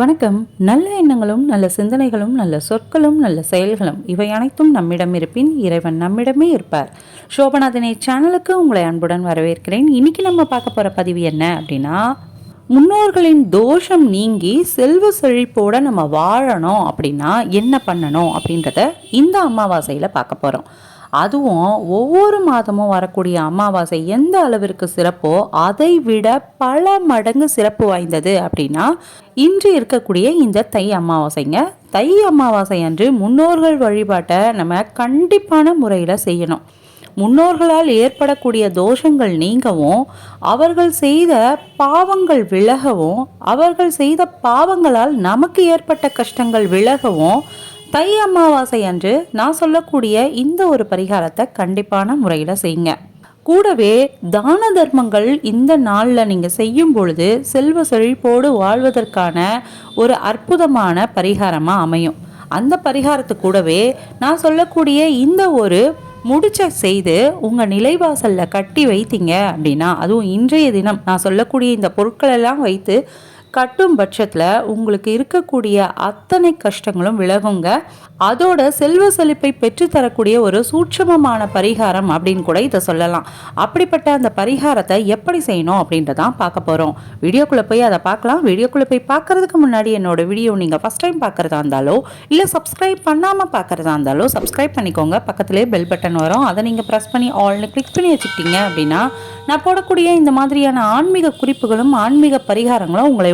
வணக்கம். நல்ல எண்ணங்களும் நல்ல சிந்தனைகளும் நல்ல சொற்களும் நல்ல செயல்களும் இவை அனைத்தும் நம்மிடம் இருப்பின் இறைவன் நம்மிடமே இருப்பார். சோபநாதனை சேனலுக்கு உங்களை அன்புடன் வரவேற்கிறேன். இன்னைக்கு நம்ம பார்க்க போகிற பதிவு என்ன அப்படின்னா முன்னோர்களின் தோஷம் நீங்கி செல்வ செழிப்போட நம்ம வாழணும் அப்படின்னா என்ன பண்ணணும் அப்படின்றத இந்த அமாவாசையில் பார்க்க போகிறோம் அதுவும் ஒவ்வொரு மாதமும் வரக்கூடிய அமாவாசை எந்த அளவிற்கு சிறப்போ அதை விட பல மடங்கு சிறப்பு வாய்ந்தது அப்படின்னா இன்று இருக்கக்கூடிய இந்த தை அமாவாசைங்க. தை அமாவாசை அன்று முன்னோர்கள் வழிபாட்டை நம்ம கண்டிப்பான முறையில் செய்யணும். முன்னோர்களால் ஏற்படக்கூடிய தோஷங்கள் நீங்கவும் அவர்கள் செய்த பாவங்கள் விலகவும் அவர்கள் செய்த பாவங்களால் நமக்கு ஏற்பட்ட கஷ்டங்கள் விலகவும் தை அமாவாசை அன்று நான் சொல்லக்கூடிய இந்த ஒரு பரிகாரத்தை கண்டிப்பான முறையில் செய்யுங்க. கூடவே தான தர்மங்கள் இந்த நாளில் நீங்கள் செய்யும் பொழுது செல்வ செழிப்போடு வாழ்வதற்கான ஒரு அற்புதமான பரிகாரமாக அமையும். அந்த பரிகாரத்து கூடவே நான் சொல்லக்கூடிய இந்த ஒரு முடிச்ச செய்து உங்கள் நிலைவாசலில் கட்டி வைத்தீங்க அப்படின்னா அதுவும் இன்றைய தினம் நான் சொல்லக்கூடிய இந்த பொருட்களெல்லாம் வைத்து கட்டும் பட்சத்தில் உங்களுக்கு இருக்கக்கூடிய அத்தனை கஷ்டங்களும் விலகுங்க. அதோட செல்வ செழிப்பை பெற்றுத்தரக்கூடிய ஒரு சூட்சமமான பரிகாரம் அப்படின்னு கூட இதை சொல்லலாம். அப்படிப்பட்ட அந்த பரிகாரத்தை எப்படி செய்யணும் அப்படின்றதான் பார்க்க போகிறோம் வீடியோக்குள்ளே போய் அதை பார்க்கலாம். வீடியோக்குள்ளே போய் பார்க்கறதுக்கு முன்னாடி என்னோட வீடியோ நீங்கள் ஃபஸ்ட் டைம் பார்க்குறதா இருந்தாலோ இல்லை சப்ஸ்கிரைப் பண்ணாமல் பார்க்குறதா இருந்தாலோ சப்ஸ்கிரைப் பண்ணிக்கோங்க. பக்கத்துலேயே பெல் பட்டன் வரும். அதை நீங்கள் ப்ரெஸ் பண்ணி ஆல்னு கிளிக் பண்ணி வச்சுக்கிட்டீங்க அப்படின்னா நான் போடக்கூடிய இந்த மாதிரியான ஆன்மீக குறிப்புகளும் ஆன்மீக பரிகாரங்களும் உங்களை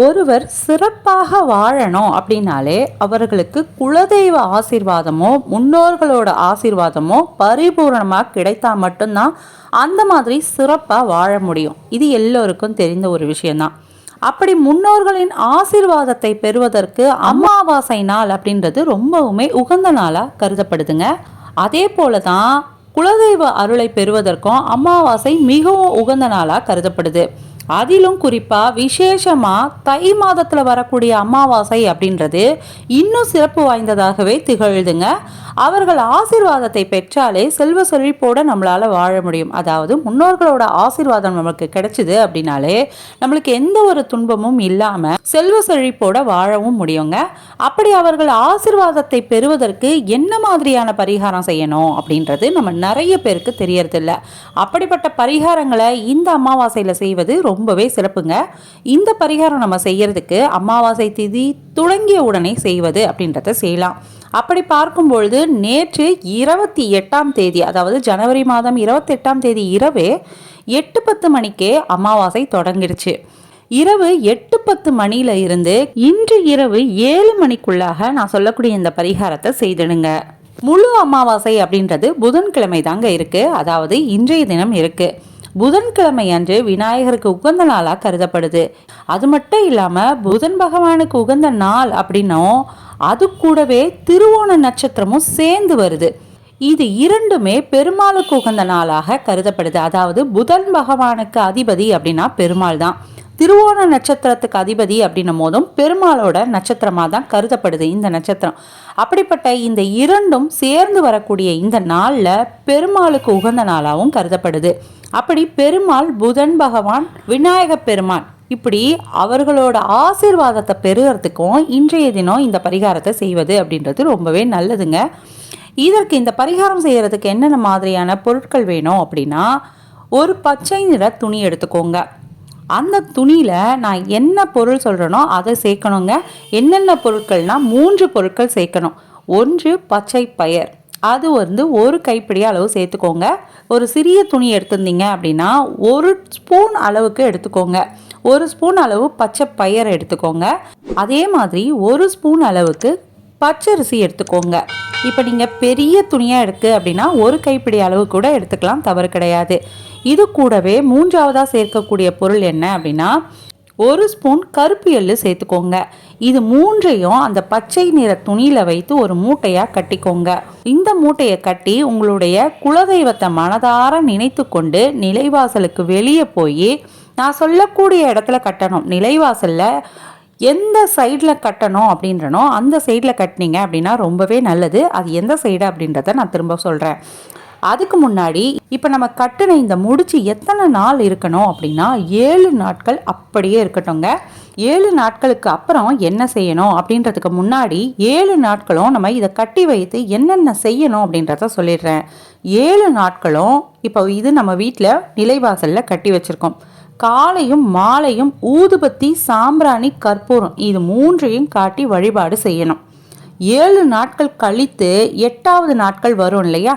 ஒருவர் சிறப்பாக வாழணும் அப்படின்னாலே அவர்களுக்கு குலதெய்வ ஆசீர்வாதமோ முன்னோர்களோட ஆசீர்வாதமோ பரிபூரணமாக கிடைத்தா மட்டும்தான் அந்த மாதிரி சிறப்பாக வாழ முடியும். இது எல்லோருக்கும் தெரிந்த ஒரு விஷயம்தான். அப்படி முன்னோர்களின் ஆசீர்வாதத்தை பெறுவதற்கு அமாவாசை நாள் அப்படின்றது ரொம்பவுமே உகந்த நாளாக கருதப்படுதுங்க. அதே போல தான் குலதெய்வ அருளை பெறுவதற்கும் அமாவாசை மிகவும் உகந்த நாளாக கருதப்படுது. அதிலும் குறிப்பாக விசேஷமாக தை மாதத்தில் வரக்கூடிய அமாவாசை அப்படின்றது இன்னும் சிறப்பு வாய்ந்ததாகவே திகழுதுங்க. அவர்கள் ஆசீர்வாதத்தை பெற்றாலே செல்வ செழிப்போட நம்மளால் வாழ முடியும். அதாவது முன்னோர்களோட ஆசீர்வாதம் நமக்கு கிடைச்சிது அப்படின்னாலே நம்மளுக்கு எந்த ஒரு துன்பமும் இல்லாமல் செல்வ செழிப்போட வாழவும் முடியுங்க. அப்படி அவர்கள் ஆசீர்வாதத்தை பெறுவதற்கு என்ன மாதிரியான பரிகாரம் செய்யணும் அப்படின்றது நம்ம நிறைய பேருக்கு தெரியறதில்ல. அப்படிப்பட்ட பரிகாரங்களை இந்த அமாவாசையில் செய்வது ரொம்பவே சிறப்புங்க. இந்த பரிகாரம் நம்ம செய்யறதுக்கு அமாவாசை திதி தொடங்கிய உடனே செய்வது அப்படின்றத செய்யலாம். அப்படி பார்க்கும்பொழுது நேற்று இருபத்தி எட்டாம் தேதி அதாவது ஜனவரி மாதம் இருபத்தெட்டாம் தேதி இரவே எட்டு பத்து மணிக்கே அமாவாசை தொடங்கிடுச்சு. இரவு எட்டு பத்து மணியில இருந்து இன்று இரவு ஏழு மணிக்குள்ளாக நான் சொல்லக்கூடிய இந்த பரிகாரத்தை செய்திடுங்க. முழு அமாவாசை அப்படின்றது புதன்கிழமை தாங்க இருக்கு. அதாவது இன்றைய தினம் இருக்கு. புதன்கிழமை அன்று விநாயகருக்கு உகந்த நாளாக கருதப்படுது. அது மட்டும் இல்லாமல் புதன் பகவானுக்கு உகந்த நாள் அப்படின்னும் அது கூடவே திருவோண நட்சத்திரமும் சேர்ந்து வருது. இது இரண்டுமே பெருமாளுக்கு உகந்த நாளாக கருதப்படுது. அதாவது புதன் பகவானுக்கு அதிபதி அப்படின்னா பெருமாள் தான். திருவோண நட்சத்திரத்துக்கு அதிபதி அப்படின்னும் போதும் பெருமாளோட நட்சத்திரமாக தான் கருதப்படுது இந்த நட்சத்திரம். அப்படிப்பட்ட இந்த இரண்டும் சேர்ந்து வரக்கூடிய இந்த நாளில் பெருமாளுக்கு உகந்த நாளாகவும் கருதப்படுது. அப்படி பெருமாள் புதன் பகவான் விநாயக பெருமான் இப்படி அவர்களோட ஆசீர்வாதத்தை பெறுகிறதுக்கும் இன்றைய தினம் இந்த பரிகாரத்தை செய்வது அப்படின்றது ரொம்பவே நல்லதுங்க. இதற்கு இந்த பரிகாரம் செய்கிறதுக்கு என்னென்ன மாதிரியான பொருட்கள் வேணும் அப்படின்னா ஒரு பச்சை நிற துணி எடுத்துக்கோங்க. அந்த துணியில் நான் என்ன பொருள் சொல்கிறேனோ அதை சேர்க்கணுங்க. என்னென்ன பொருட்கள்னால் மூன்று பொருட்கள் சேர்க்கணும். ஒன்று பச்சை பயர். அது வந்து ஒரு கைப்பிடி அளவு சேர்த்துக்கோங்க. ஒரு சிறிய துணி எடுத்திருந்தீங்க அப்படின்னா ஒரு ஸ்பூன் அளவுக்கு எடுத்துக்கோங்க. ஒரு ஸ்பூன் அளவு பச்சை பயிரை எடுத்துக்கோங்க. அதே மாதிரி ஒரு ஸ்பூன் அளவுக்கு பச்சரிசி எடுத்துக்கோங்க. இப்போ நீங்கள் பெரிய துணியாக எடுக்கு அப்படின்னா ஒரு கைப்பிடி அளவு கூட எடுத்துக்கலாம் தவறு கிடையாது. இது கூடவே மூன்றாவதாக சேர்க்கக்கூடிய பொருள் என்ன அப்படின்னா ஒரு ஸ்பூன் கருப்பு எள்ளு சேர்த்துக்கோங்க. இது மூன்றையும் அந்த பச்சை நிற துணியில் வைத்து ஒரு மூட்டையாக கட்டிக்கோங்க. இந்த மூட்டையை கட்டி உங்களுடைய குலதெய்வத்தை மனதார நினைத்து கொண்டு நிலைவாசலுக்கு வெளியே போய் நான் சொல்லக்கூடிய இடத்துல கட்டணும். நிலைவாசலில் எந்த சைடில் கட்டணும் அப்படின்றனோ அந்த சைடில் கட்டினீங்க அப்படின்னா ரொம்பவே நல்லது. அது எந்த சைடு அப்படின்றத நான் திரும்ப சொல்கிறேன் அதுக்கு முன்னாடி இப்போ நம்ம கட்டின இந்த முடிச்சு எத்தனை நாள் இருக்கணும் அப்படின்னா ஏழு நாட்கள் அப்படியே இருக்கட்டும்ங்க. ஏழு நாட்களுக்கு அப்புறம் என்ன செய்யணும் அப்படின்றதுக்கு முன்னாடி ஏழு நாட்களும் நம்ம இதை கட்டி வைத்து என்னென்ன செய்யணும் அப்படின்றத சொல்லிடுறேன். ஏழு நாட்களும் இப்போ இது நம்ம வீட்டில் நிலைவாசலில் கட்டி வச்சுருக்கோம். காலையும் மாலையும் ஊதுபத்தி சாம்பிராணி கற்பூரம் இது மூன்றையும் காட்டி வழிபாடு செய்யணும். ஏழு நாட்கள் கழித்து எட்டாவது நாட்கள் வரும் இல்லையா?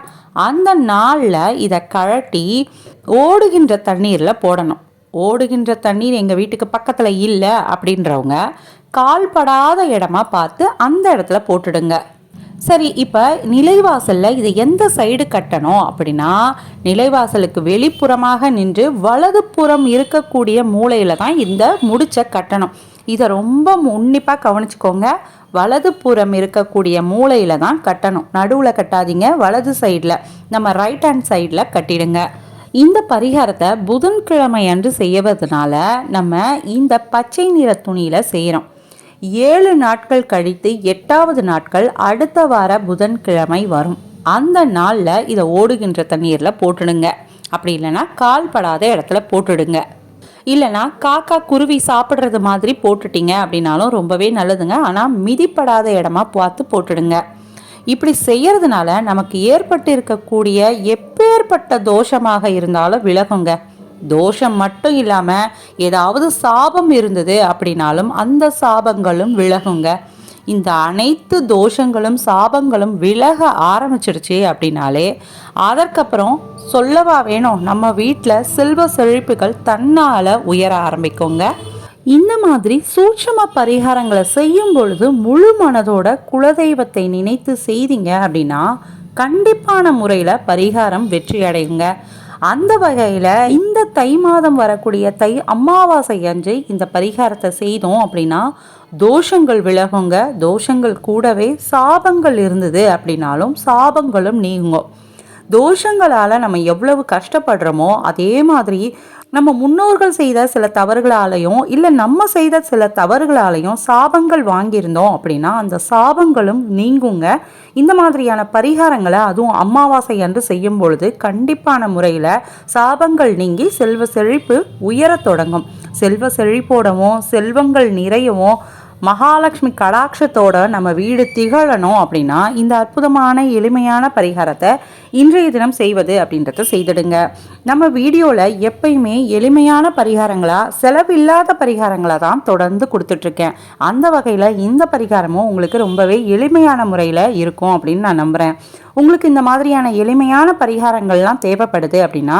அந்த நாளில் இதை கழட்டி ஓடுகின்ற தண்ணீரில் போடணும். ஓடுகின்ற தண்ணீர் எங்கள் வீட்டுக்கு பக்கத்தில் இல்லை அப்படின்றவங்க கால்படாத இடமா பார்த்து அந்த இடத்துல போட்டுடுங்க. சரி இப்போ நிலைவாசலில் இதை எந்த சைடு கட்டணும் அப்படின்னா நிலைவாசலுக்கு வெளிப்புறமாக நின்று வலதுபுறம் இருக்கக்கூடிய மூலையில் தான் இந்த முடிச்ச கட்டணும். இதை ரொம்ப உன்னிப்பாக கவனிச்சுக்கோங்க. வலது புறம் இருக்கக்கூடிய மூலையில் தான் கட்டணும். நடுவில் கட்டாதீங்க வலது சைடில் நம்ம ரைட் ஹேண்ட் சைடில் கட்டிடுங்க. இந்த பரிகாரத்தை புதன்கிழமை அன்று செய்வதனால நம்ம இந்த பச்சை நிற துணியில் செய்கிறோம் ஏழு நாட்கள் கழித்து எட்டாவது நாட்கள் அடுத்த வார புதன்கிழமை வரும். அந்த நாளில் இதை ஓடுகின்ற தண்ணீரில் போட்டுடுங்க. அப்படி இல்லைன்னா கால் படாத இடத்துல போட்டுடுங்க. இல்லைனா காக்கா குருவி சாப்பிட்றது மாதிரி போட்டுட்டீங்க அப்படின்னாலும் ரொம்பவே நல்லதுங்க. ஆனால் மிதிப்படாத இடமா பார்த்து போட்டுடுங்க. இப்படி செய்யறதுனால நமக்கு ஏற்பட்டு இருக்கக்கூடிய எப்பேற்பட்ட தோஷமாக இருந்தாலும் விலகுங்க. தோஷம் மட்டும் இல்லாமல் ஏதாவது சாபம் இருந்தது அப்படின்னாலும் அந்த சாபங்களும் விலகுங்க. இந்த அனைத்து தோஷங்களும் சாபங்களும் விலக ஆரம்பிச்சிருச்சு அப்படின்னாலே அதற்கப்புறம் சொல்லவா வேணும்? நம்ம வீட்டில் செல்வ செழிப்புகள் தன்னால் உயர ஆரம்பிக்குங்க. இந்த மாதிரி சூட்சம பரிகாரங்களை செய்யும் பொழுது முழு மனதோட குலதெய்வத்தை நினைத்து செய்தீங்க அப்படின்னா கண்டிப்பான முறையில் பரிகாரம் வெற்றி அடையுங்க. அந்த வகையில் இந்த தை மாதம் வரக்கூடிய தை அமாவாசை அன்று இந்த பரிகாரத்தை செய்தோம் அப்படின்னா தோஷங்கள் விலகுங்க. தோஷங்கள் கூடவே சாபங்கள் இருந்தது அப்படின்னாலும் சாபங்களும் நீங்குங்க. தோஷங்களால் நம்ம எவ்வளவு கஷ்டப்படுறோமோ அதே மாதிரி நம்ம முன்னோர்கள் செய்த சில தவறுகளாலையும் இல்லை நம்ம செய்த சில தவறுகளாலையும் சாபங்கள் வாங்கியிருந்தோம் அப்படின்னா அந்த சாபங்களும் நீங்குங்க. இந்த மாதிரியான பரிகாரங்களை அதுவும் அமாவாசை அன்று செய்யும் பொழுது கண்டிப்பான முறையில் சாபங்கள் நீங்கி செல்வ செழிப்பு உயரத் தொடங்கும். செல்வ செழிப்போடவும் செல்வங்கள் நிறையவும் மகாலட்சுமி கடாட்சத்தோட நம்ம வீடு திகழணும் அப்படின்னா இந்த அற்புதமான எளிமையான பரிகாரத்தை இன்றைய தினம் செய்வது அப்படின்றத செய்திடுங்க. நம்ம வீடியோவில் எப்பயுமே எளிமையான பரிகாரங்களாக செலவில்லாத பரிகாரங்களை தான் தொடர்ந்து கொடுத்துட்ருக்கேன். அந்த வகையில் இந்த பரிகாரமும் உங்களுக்கு ரொம்பவே எளிமையான முறையில் இருக்கும் அப்படின்னு நான் நம்புகிறேன் உங்களுக்கு இந்த மாதிரியான எளிமையான பரிகாரங்கள்லாம் தேவைப்படுது அப்படின்னா